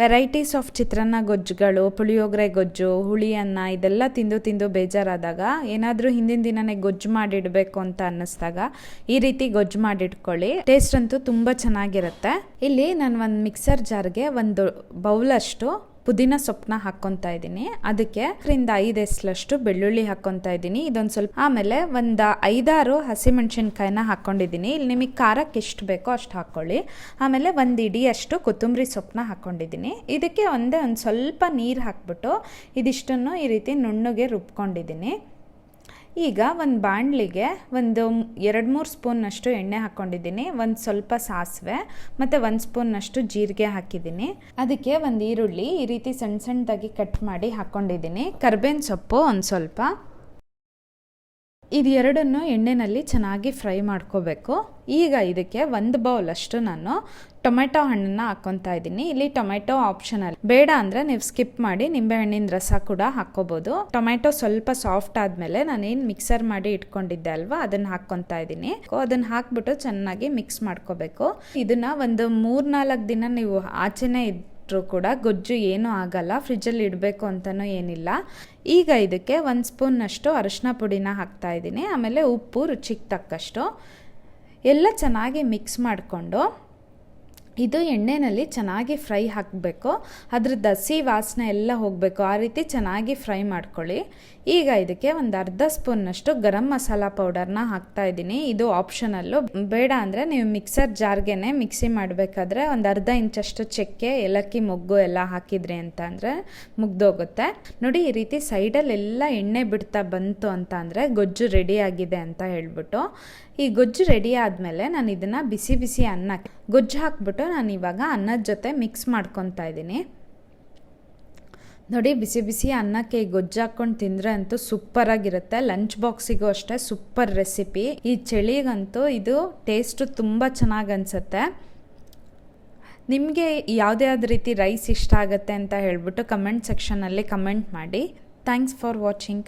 Varieties of ಚಿತ್ರಾನ್ನ ಗೊಜ್ಜುಗಳು, ಪುಳಿಯೋಗರೆ ಗೊಜ್ಜು ಹುಳಿ ಅನ್ನ ಇದೆಲ್ಲ ತಿಂದು ತಿಂದು ಬೇಜಾರಾದಾಗ ಏನಾದರೂ ಹಿಂದಿನ ದಿನನೇ ಗೊಜ್ಜು ಮಾಡಿಡಬೇಕು ಅಂತ ಅನ್ನಿಸ್ದಾಗ ಈ ರೀತಿ ಗೊಜ್ಜು ಮಾಡಿಟ್ಕೊಳ್ಳಿ. ಟೇಸ್ಟ್ ಅಂತೂ ತುಂಬ ಚೆನ್ನಾಗಿರುತ್ತೆ. ಇಲ್ಲಿ ನಾನು ಒಂದು ಮಿಕ್ಸರ್ ಜಾರ್ಗೆ ಒಂದು ಬೌಲಷ್ಟು ಪುದೀನ ಸೊಪ್ಪನ್ನ ಹಾಕ್ಕೊತಾ ಇದ್ದೀನಿ. ಅದಕ್ಕೆ ಅದರಿಂದ ಐದು ಎಸ್ಲಷ್ಟು ಬೆಳ್ಳುಳ್ಳಿ ಹಾಕ್ಕೊತಾ ಇದ್ದೀನಿ. ಇದೊಂದು ಸ್ವಲ್ಪ ಆಮೇಲೆ ಒಂದು ಐದಾರು ಹಸಿಮೆಣಸಿನ್ಕಾಯಿನ ಹಾಕ್ಕೊಂಡಿದ್ದೀನಿ. ಇಲ್ಲಿ ನಿಮಗೆ ಖಾರಕ್ಕೆ ಎಷ್ಟು ಬೇಕೋ ಅಷ್ಟು ಹಾಕ್ಕೊಳ್ಳಿ ಆಮೇಲೆ ಒಂದು ಇಡಿಯಷ್ಟು ಕೊತ್ತಂಬರಿ ಸೊಪ್ಪನ್ನ ಹಾಕ್ಕೊಂಡಿದ್ದೀನಿ. ಇದಕ್ಕೆ ಒಂದೇ ಒಂದು ಸ್ವಲ್ಪ ನೀರು ಹಾಕ್ಬಿಟ್ಟು ಇದಿಷ್ಟನ್ನು ಈ ರೀತಿ ನುಣ್ಣಗೆ ರುಬ್ಕೊಂಡಿದ್ದೀನಿ. ಈಗ ಒಂದು ಬಾಣಲಿಗೆ ಒಂದು ಎರಡು ಮೂರು ಸ್ಪೂನ್ನಷ್ಟು ಎಣ್ಣೆ ಹಾಕ್ಕೊಂಡಿದ್ದೀನಿ ಒಂದು ಸ್ವಲ್ಪ ಸಾಸಿವೆ, ಮತ್ತು ಒಂದು ಸ್ಪೂನ್ನಷ್ಟು ಜೀರಿಗೆ ಹಾಕಿದ್ದೀನಿ. ಅದಕ್ಕೆ ಒಂದು ಈರುಳ್ಳಿ ಈ ರೀತಿ ಸಣ್ಣ ಸಣ್ಣದಾಗಿ ಕಟ್ ಮಾಡಿ ಹಾಕ್ಕೊಂಡಿದ್ದೀನಿ ಕರ್ಬೇವಿನ ಸೊಪ್ಪು ಒಂದು ಸ್ವಲ್ಪ. ಇದು ಎರಡನ್ನು ಎಣ್ಣೆಯಲ್ಲಿ ಚೆನ್ನಾಗಿ ಫ್ರೈ ಮಾಡ್ಕೋಬೇಕು. ಈಗ ಇದಕ್ಕೆ ಒಂದು ಬೌಲ್ ಅಷ್ಟು ನಾನು ಟೊಮೆಟೊ ಹಣ್ಣನ್ನು ಹಾಕ್ಕೊತಾ ಇದ್ದೀನಿ. ಇಲ್ಲಿ ಟೊಮೆಟೊ ಆಪ್ಷನಲ್ ಬೇಡ ಅಂದರೆ ನೀವು ಸ್ಕಿಪ್ ಮಾಡಿ ನಿಂಬೆಹಣ್ಣಿನ ರಸ ಕೂಡ ಹಾಕ್ಕೋಬೋದು. ಟೊಮೆಟೊ ಸ್ವಲ್ಪ ಸಾಫ್ಟ್ ಆದಮೇಲೆ ನಾನೇನು ಮಿಕ್ಸರ್ ಮಾಡಿ ಇಟ್ಕೊಂಡಿದ್ದೆ ಅಲ್ವಾ, ಅದನ್ನು ಹಾಕ್ಕೊತಾ ಇದ್ದೀನಿ. ಅದನ್ನು ಹಾಕ್ಬಿಟ್ಟು ಚೆನ್ನಾಗಿ ಮಿಕ್ಸ್ ಮಾಡ್ಕೋಬೇಕು. ಇದನ್ನು ಒಂದು ಮೂರ್ನಾಲ್ಕು ದಿನ ನೀವು ಆಚೆನೇ ಇಟ್ಟರು ಕೂಡ ಗೊಜ್ಜು ಏನೂ ಆಗಲ್ಲ, ಫ್ರಿಜ್ಜಲ್ಲಿ ಇಡಬೇಕು ಅಂತಲೂ ಏನಿಲ್ಲ. ಈಗ ಇದಕ್ಕೆ ಒಂದು ಸ್ಪೂನ್ನಷ್ಟು ಅರಶಿನ ಪುಡಿನ ಹಾಕ್ತಾ ಇದ್ದೀನಿ. ಆಮೇಲೆ ಉಪ್ಪು ರುಚಿಗೆ ತಕ್ಕಷ್ಟು. ಎಲ್ಲ ಚೆನ್ನಾಗಿ ಮಿಕ್ಸ್ ಮಾಡಿಕೊಂಡು ಇದು ಎಣ್ಣೆಯಲ್ಲಿ ಚೆನ್ನಾಗಿ ಫ್ರೈ ಹಾಕಬೇಕು. ಅದ್ರ ದಸಿ ವಾಸನೆ ಎಲ್ಲ ಹೋಗಬೇಕು. ಆ ರೀತಿ ಚೆನ್ನಾಗಿ ಫ್ರೈ ಮಾಡ್ಕೊಳ್ಳಿ. ಈಗ ಇದಕ್ಕೆ ಒಂದು ಅರ್ಧ ಸ್ಪೂನ್ನಷ್ಟು ಗರಂ ಮಸಾಲ ಪೌಡರ್ನ ಹಾಕ್ತಾ ಇದ್ದೀನಿ. ಇದು ಆಪ್ಷನಲ್ಲು. ಬೇಡ ಅಂದರೆ ನೀವು ಮಿಕ್ಸರ್ ಜಾರ್ಗೆನೆ ಮಿಕ್ಸಿ ಮಾಡಬೇಕಾದ್ರೆ ಒಂದು ಅರ್ಧ ಇಂಚಷ್ಟು ಚಕ್ಕೆ, ಏಲಕ್ಕಿ, ಮೊಗ್ಗು ಎಲ್ಲ ಹಾಕಿದ್ರಿ ಅಂತ ಅಂದರೆ ಮುಗ್ದೋಗುತ್ತೆ. ನೋಡಿ, ಈ ರೀತಿ ಸೈಡಲ್ಲೆಲ್ಲ ಎಣ್ಣೆ ಬಿಡ್ತಾ ಬಂತು ಅಂತ ಅಂದರೆ ಗೊಜ್ಜು ರೆಡಿ ಆಗಿದೆ ಅಂತ ಹೇಳ್ಬಿಟ್ಟು. ಈ ಗೊಜ್ಜು ರೆಡಿ ಆದಮೇಲೆ ನಾನು ಇದನ್ನು ಬಿಸಿ ಬಿಸಿ ಅನ್ನ ಗೊಜ್ಜು ಹಾಕ್ಬಿಟ್ಟು ನಾನು ಇವಾಗ ಅನ್ನದ ಜೊತೆ ಮಿಕ್ಸ್ ಮಾಡ್ಕೊತಾ ಇದ್ದೀನಿ. ನೋಡಿ, ಬಿಸಿ ಬಿಸಿ ಅನ್ನಕ್ಕೆ ಗೊಜ್ಜು ಹಾಕ್ಕೊಂಡು ತಿಂದರೆ ಅಂತೂ ಸೂಪರಾಗಿರುತ್ತೆ. ಲಂಚ್ ಬಾಕ್ಸಿಗೂ ಅಷ್ಟೇ ಸೂಪರ್ ರೆಸಿಪಿ. ಈ ಚಳಿಗಂತೂ ಇದು ಟೇಸ್ಟು ತುಂಬ ಚೆನ್ನಾಗಿ ಅನಿಸುತ್ತೆ. ನಿಮಗೆ ಯಾವುದೇ ಆದ ರೀತಿ ರೈಸ್ ಇಷ್ಟ ಆಗುತ್ತೆ ಅಂತ ಹೇಳಿಬಿಟ್ಟು ಕಮೆಂಟ್ ಸೆಕ್ಷನಲ್ಲಿ ಕಮೆಂಟ್ ಮಾಡಿ. Thanks for watching